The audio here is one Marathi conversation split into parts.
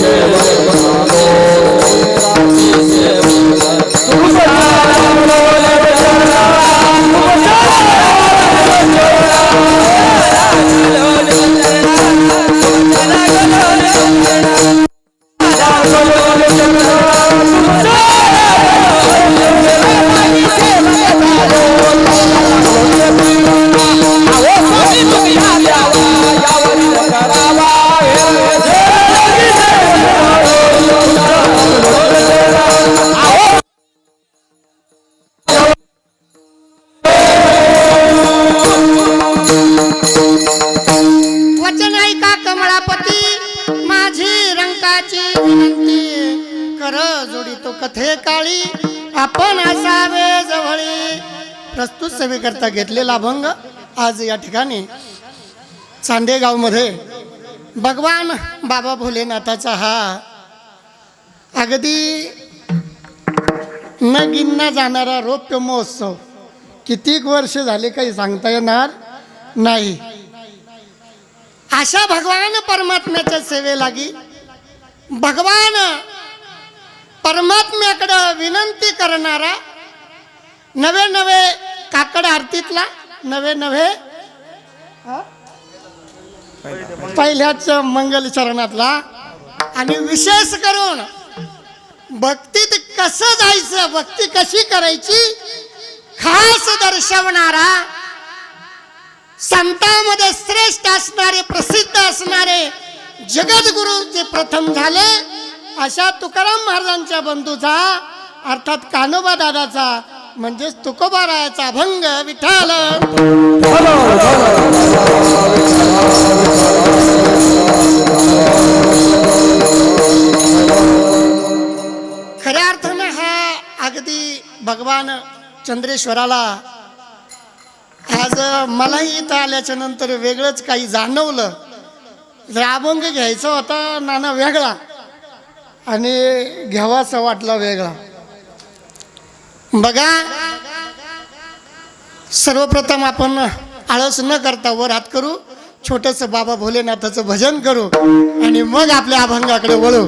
Amen. तो कथे काळी? आपण असावे जवळी. प्रस्तुत सेवेकरता घेतलेला अभंग आज या ठिकाणी चांदेगावमध्ये भगवान बाबा भोलेनाथाचा हा अगदी न गिनना जाणारा रौप्य महोत्सव. कितीक वर्ष झाले काही सांगता येणार नाही. अशा भगवान परमात्म्याच्या सेवेलागी भगवान परमात्म्याकडं विनंती करणारा नवे नवे काकड आरतीतला नवे नवे पहिल्याच मंगल चरणातला. आणि विशेष करून भक्तीत कसं जायचं भक्ती कशी करायची खास दर्शवणारा संतामध्ये श्रेष्ठ असणारे प्रसिद्ध असणारे जगद्गुरु जे प्रथम झाले अशा तुकाराम महाराजांच्या बंधूचा अर्थात कानोबा दादाचा म्हणजेच तुकोबारायाचा अभंग विठाल खऱ्या अर्थानं हा अगदी भगवान चंद्रेश्वराला आज मलाही इथं आल्याच्यानंतर वेगळंच काही जाणवलं. जर अभंग घ्यायचा होता नाना वेगळा. आणि घ्यावासा वाटला वेगळा. बघा सर्वप्रथम आपण आळस न करता वर हात करू छोटस बाबा भोलेनाथाचं भजन करू आणि मग आपल्या अभंगाकडे वळू.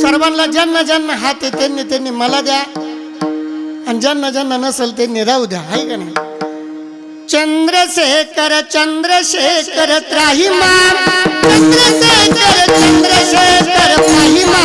सर्वांना ज्यांना ज्यांना हात आहे त्यांनी त्यांनी मला द्या आणि ज्यांना ज्यांना नसेल त्यांनी राहू द्या आहे का नाही? चंद्रशेखर चंद्रशेखर त्राही मा चंद्रशेखर त्राहिमा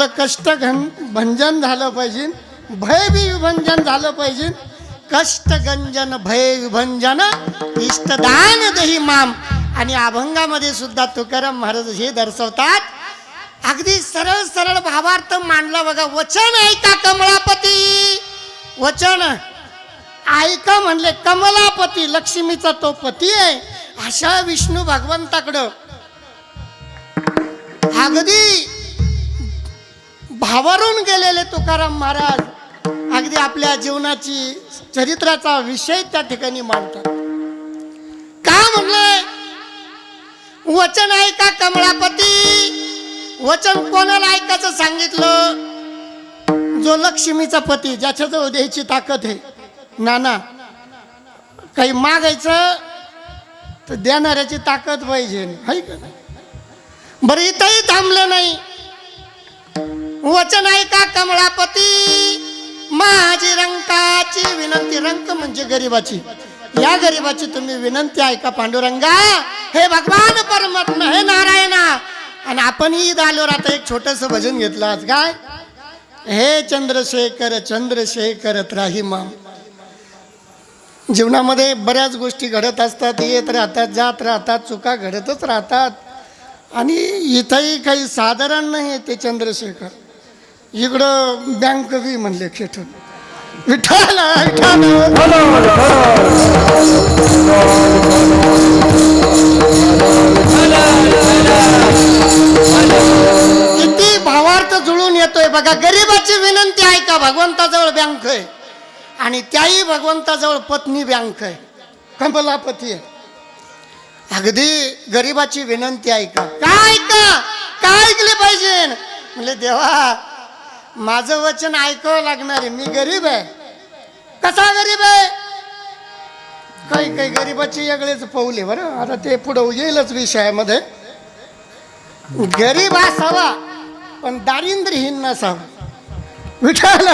आपलं कष्ट घन भंजन झालं पाहिजे. भय बी विभंजन झालं पाहिजे. कष्ट गंजन भय विभंजन इष्टदान दही माम. आणि अभंगामध्ये सुद्धा तुकाराम महाराज हे दर्शवतात. अगदी सरळ सरळ भावार्थ मांडला बघा. वचन ऐका कमळापती. वचन ऐका म्हणले कमलापती. लक्ष्मीचा तो पती आहे. अशा विष्णू भगवंताकडं. अगदी भावरून गेलेले तुकाराम महाराज अगदी आपल्या जीवनाची चरित्राचा विषय त्या ठिकाणी मांडतात. का म्हणलंय? वचन ऐका कमळापती? वचन कोणाला ऐकायचं सांगितलं? जो लक्ष्मीचा पती ज्याच्याजवळ द्यायची ताकद आहे. नाना काही मागायचं तर देणाऱ्याची ताकद पाहिजे. का नाही? बरं इथंही थांबलं नाही. नाही का कमळापती? माझी रंग विनंती रंक म्हणजे गरिबाची. या गरिबाची तुम्ही विनंती ऐका पांडुरंगा. हे भगवान परमात्मा हे नारायणा. आणि आपण ईद आता एक छोटस भजन घेतलं आज. काय? हे चंद्रशेखर चंद्रशेखर त्राहिमाम. जीवनामध्ये बऱ्याच गोष्टी घडत असतात. येत राहतात जात राहतात चुका घडतच राहतात. आणि इथंही काही साधारण नाही ते चंद्रशेखर. इकडं बँक बी म्हणले खेटून विठाला विठाला किती भावार्थ जुळून येतोय बघा. गरिबाची विनंती आहे का? भगवंताजवळ बँक आहे. आणि त्याही भगवंताजवळ पत्नी बँक आहे. कमलापती आहे. अगदी गरीबाची विनंती ऐका काय ऐका काय ऐकले पाहिजे? म्हणजे देवा माझं वचन ऐकावं लागणार आहे. मी गरीब आहे. कसा गरीब आहे? काही काही गरिबाची वेगळेच पवले बरं. आता ते पुढं येईलच विषयामध्ये. गरीब असावा पण दारिद्र्यहीन नसावा. विठाल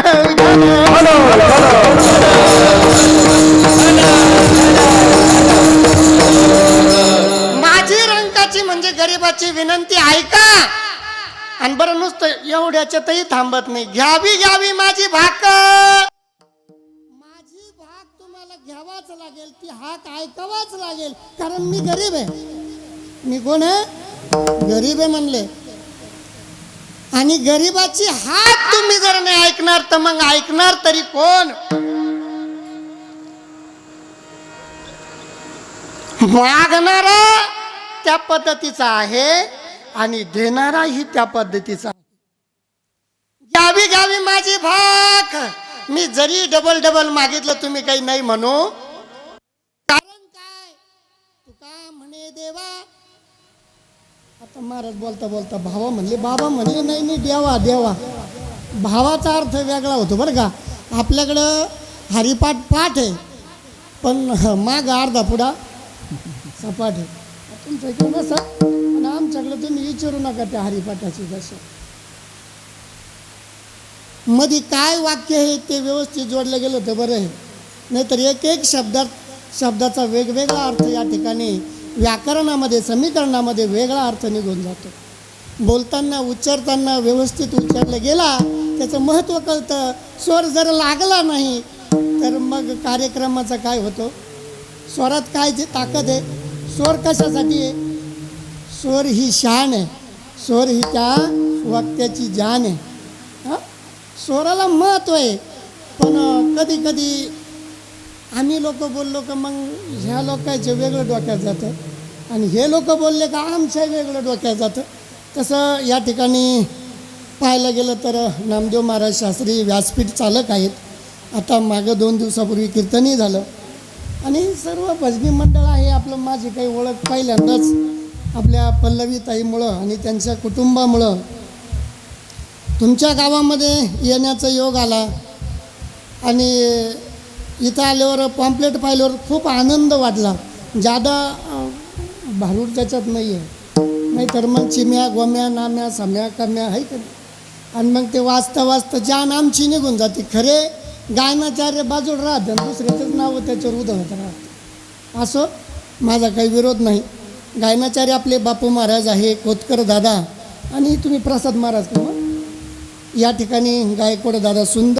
माझी रंकाची म्हणजे गरिबाची विनंती ऐका आणि बरं नुसतं एवढ्याच्यातही थांबत नाही. घ्यावी घ्यावी माझी भाक माझी भाग तुम्हाला घ्यावाच लागेल ती हाक ऐकावाच लागेल कारण मी गरीब आहे. मी कोण आहे? गरीब आहे म्हणले. आणि गरिबाची हाक तुम्ही जर नाही ऐकणार तर मग ऐकणार तरी कोण? मागणारा त्या पद्धतीचा आहे. आणि देणाराही त्या पद्धतीचा गावी घ्यावी घ्यावी माझी भाक. मी जरी डबल डबल मागितलं तुम्ही काही नाही म्हणू. कारण काय? तुका म्हणे देवा? आता महाराज बोलता बोलता भावा म्हणले बाबा म्हणले नाही नाही देवा देवा. भावाचा अर्थ वेगळा होतो बरं का. आपल्याकडं हरिपाठ पाठ आहे पण माग अर्धा पुढा सपाट आहे. तुमच्या इकडे त्यांच्याकडे तुम्ही विचारू नका त्या हरिपाठाची जसं मध्ये काय वाक्य आहे ते व्यवस्थित जोडलं गेलं तर बरं आहे. नाहीतर एक एक शब्दात शब्दाचा वेगवेगळा अर्थ या ठिकाणी व्याकरणामध्ये समीकरणामध्ये वेगळा अर्थ निघून जातो. बोलताना उच्चारताना व्यवस्थित उच्चारलं गेला त्याचं महत्त्व कळतं. स्वर जर लागला नाही तर मग कार्यक्रमाचा काय होतो? स्वरात काय जे ताकद आहे? स्वर कशासाठी आहे? स्वर ही शान आहे. स्वर ही त्या वाक्याची जान आहे. हां? स्वराला महत्त्व आहे. पण कधी कधी आम्ही लोक बोललो का मग ह्या लोकांचे वेगळं डोक्यात जातं. आणि हे लोक बोलले का आमच्या वेगळं डोक्यात जातं. तसं या ठिकाणी पाहायला गेलं तर नामदेव महाराज शास्त्री व्यासपीठ चालक आहेत. आता मागं दोन दिवसापूर्वी कीर्तनही झालं. आणि सर्व भजनी मंडळ आहे आपलं. माझी काही ओळख पहिल्यांदाच आपल्या पल्लवी ताईमुळं आणि त्यांच्या कुटुंबामुळं तुमच्या गावामध्ये येण्याचा योग आला. आणि इथं आल्यावर पॉम्पलेट पाहिल्यावर खूप आनंद वाटला. जादा भारूड त्याच्यात नाही आहे नाही तर मग चिम्या गोम्या नाम्या सम्या कम्या आहे का आणि मग ते वाचता वाचता जान आमची निघून जाते. खरे गायनाचार्य बाजूला राहतं दुसऱ्याचंच नाव त्याच्यावर उदळत राहतं. असं माझा काही विरोध नाही. गायनाचार्य आपले बापू महाराज आहे कोतकर दादा. आणि तुम्ही प्रसाद महाराज का या ठिकाणी गायकवाड दादा सुंदर